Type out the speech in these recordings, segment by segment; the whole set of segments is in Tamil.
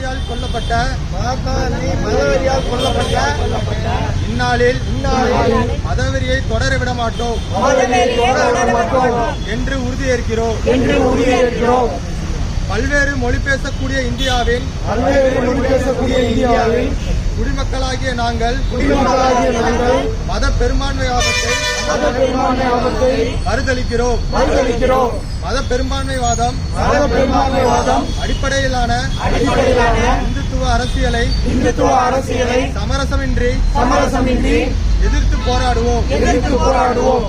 மதவெறியால் கொல்லப்பட்ட மகாத்மா காந்தி மதவெறியால் கொல்லப்பட்ட இந்நாளில் இந்நாளில் மதவெறியை தொடர விட மாட்டோம். என்று உறுதியேற்கிறோம். என்று உறுதியேற்கிறோம் பல்வேறு மொழி பேசக்கூடிய இந்தியாவின் பல்வேறு மொழி பேசக்கூடிய இந்தியாவின் குடிமக்களாகிய நாங்கள் குடிமக்களாகிய நாங்கள் மத பெரும்பான்மைவாதத்தை மத பெரும்பான்மைவாதத்தை மறுதளிக்கிறோம். மறுதளிக்கிறோம். மத பெரும்பான்மைவாதம் மத பெரும்பான்மைவாதம் அடிப்படையிலான அடிப்படையிலான இந்துத்துவ அரசியலை இந்துத்துவ அரசியலை சமரசமின்றி சமரசமின்றி எதிர்த்து போராடுவோம். எதிர்த்து போராடுவோம்.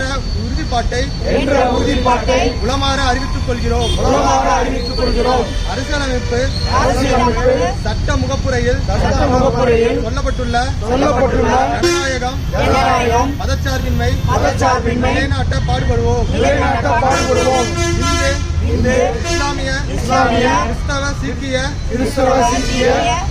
என்ற உறுதிப்பாட்டை என்ற உறுதிப்பாட்டை உளமாற அறிவித்துக் கொள்கிறோம். உலகமாக அறிவித்துக் கொள்கிறோம். அரசியலமைப்பு அரசியலமைப்பு சட்ட முகப்புரையில் சட்ட முகப்புரையில் சொல்லப்பட்டுள்ள சொல்லப்பட்டுள்ள ஜனநாயகம் ஜனநாயகம் மதச்சார்பின்மை மதச்சார்பின்மை நிலைநாட்ட பாடுபடுவோம். நிலைநாட்ட பாடுபடுவோம். இந்து இந்து இஸ்லாமிய இஸ்லாமிய கிறிஸ்தவ சீக்கிய கிறிஸ்தவ சீக்கிய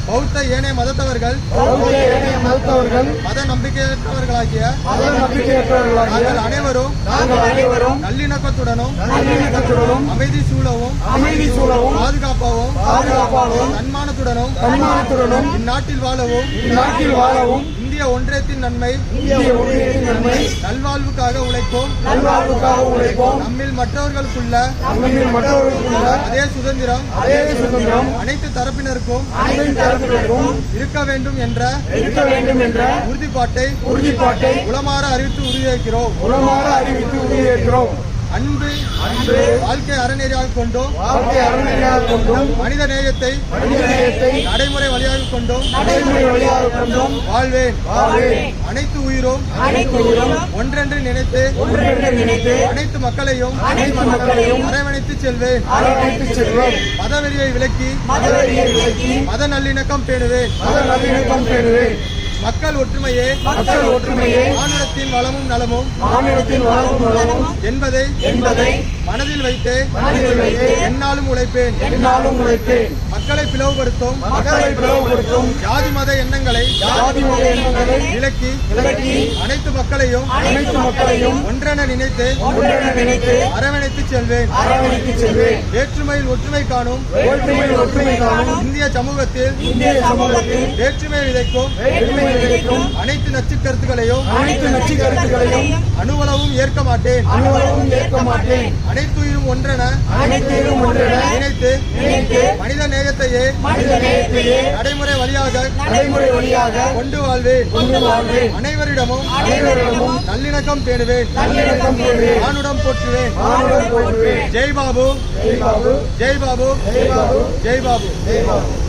பௌத்த ஏனைய மதத்தவர்கள் பௌத்த ஏனைய மதத்தவர்கள் மத நம்பிக்கையற்றவர்களாகிய மத நம்பிக்கையற்றவர்களாகிய நாங்கள் அனைவரும் நாங்கள் அனைவரும் நல்லிணக்கத்துடனும் நல்லிணக்கத்துடனும் அமைதி சூழவும் அமைதி சூழவும் பாதுகாப்பாகவும் பாதுகாப்பாகவும் தன்மானத்துடனும் தன்மானத்துடனும் இந்நாட்டில் வாழவும் இந்நாட்டில் வாழவும் இந்திய ஒன்றியத்தின் நன்மை. இந்திய ஒன்றியத்தின் நன்மை. நல்வாழ்வுக்காக உழைப்போம். நல்வாழ்வுக்காக உழைப்போம். நம்மில் மற்றவர்களுக்குள்ள நம்மில் மற்றவர்களுக்குள்ள அதே சுதந்திரம். அதே சுதந்திரம். அனைத்து தரப்பினருக்கும் அனைத்து தரப்பினருக்கும் இருக்க வேண்டும் என்ற இருக்க வேண்டும் என்ற உறுதிப்பாட்டை உறுதிப்பாட்டை உளமாற அறிவித்து உறுதியேற்கிறோம் உளமாற அறிவித்து உறுதியேற்கிறோம் அன்பு அன்பு வாழ்க்கை அறநெறியாக கொண்டும். வாழ்க்கை அறநிலையாக கொண்டும். மனித நேயத்தை மனித நேயத்தை நடைமுறை வழியாக கொண்டும். நடைமுறை வழியாக கொண்டும். வாழ்வேன். வாழ்வேன். அனைத்து உயிரும் அனைத்து உயிரும் ஒன்றென்று நினைத்து ஒன்றென்று நினைத்து அனைத்து மக்களையும் அனைத்து மக்களையும் அரவணைத்து செல்வேன். அரவணைத்து செல்வோம். மதவெறியை விலக்கி மதவெறியை விலக்கி மத நல்லிணக்கம் பேணுவேன். மத நல்லிணக்கம் பெறுவேன் மக்கள் ஒற்றுமையே மக்கள் ஒற்றுமையே மாநிலத்தின் வளமும் நலமும் மாநிலத்தின் வளமும் நலமும் என்பதை என்பதை மனதில் வைத்து மனதில் வைத்து எந்நாளும் உழைப்பேன். எந்நாளும் உழைப்பேன். மக்களை பிளவுபடுத்தும் மக்களை பிளவுபடுத்தும் ஜாதி மத எண்ணங்களை ஜாதி மத எண்ணங்களை விலக்கி விலக்கி அனைத்து மக்களையும் அனைத்து மக்களையும் ஒன்றென நினைத்து ஒன்றென நினைத்து அரவணைத்து செல்வேன். அரவணைத்து செல்வேன். வேற்றுமையில் ஒற்றுமை காணும் வேற்றுமை ஒற்றுமை காணும் இந்திய சமூகத்தில் இந்திய சமூகத்தில் வேற்றுமை விதைக்கும் வேற்றுமை விளைவிக்கும் அனைத்து நச்சு கருத்துக்களையும் அனைத்து நச்சு கருத்துக்களையும் அணுவளவும் ஏற்க மாட்டேன். அனுபவம் ஏற்க மாட்டேன். அனைத்துயிரும் ஒன்றென அனைத்தையும் ஒன்றென நினைத்து நினைத்து மனித நேயத்தையே நேயத்தையே நடைமுறை வழியாக நடைமுறை வழியாக கொண்டு வாழ்வேன். கொண்டு வாழ்வேன். அனைவரிடமும் அனைவரிடமும் நல்லிணக்கம் பேணுவேன் நல்லிணக்கம் பெறுவேன் மானுடம் போற்றுவேன். மாணவர் போற்றுவேன். ஜெய் பாபு ஜெய் பாபு. ஜெய் பாபு. ஜெய் பாபு. ஜெய் பாபு. ஜெய் பாபு.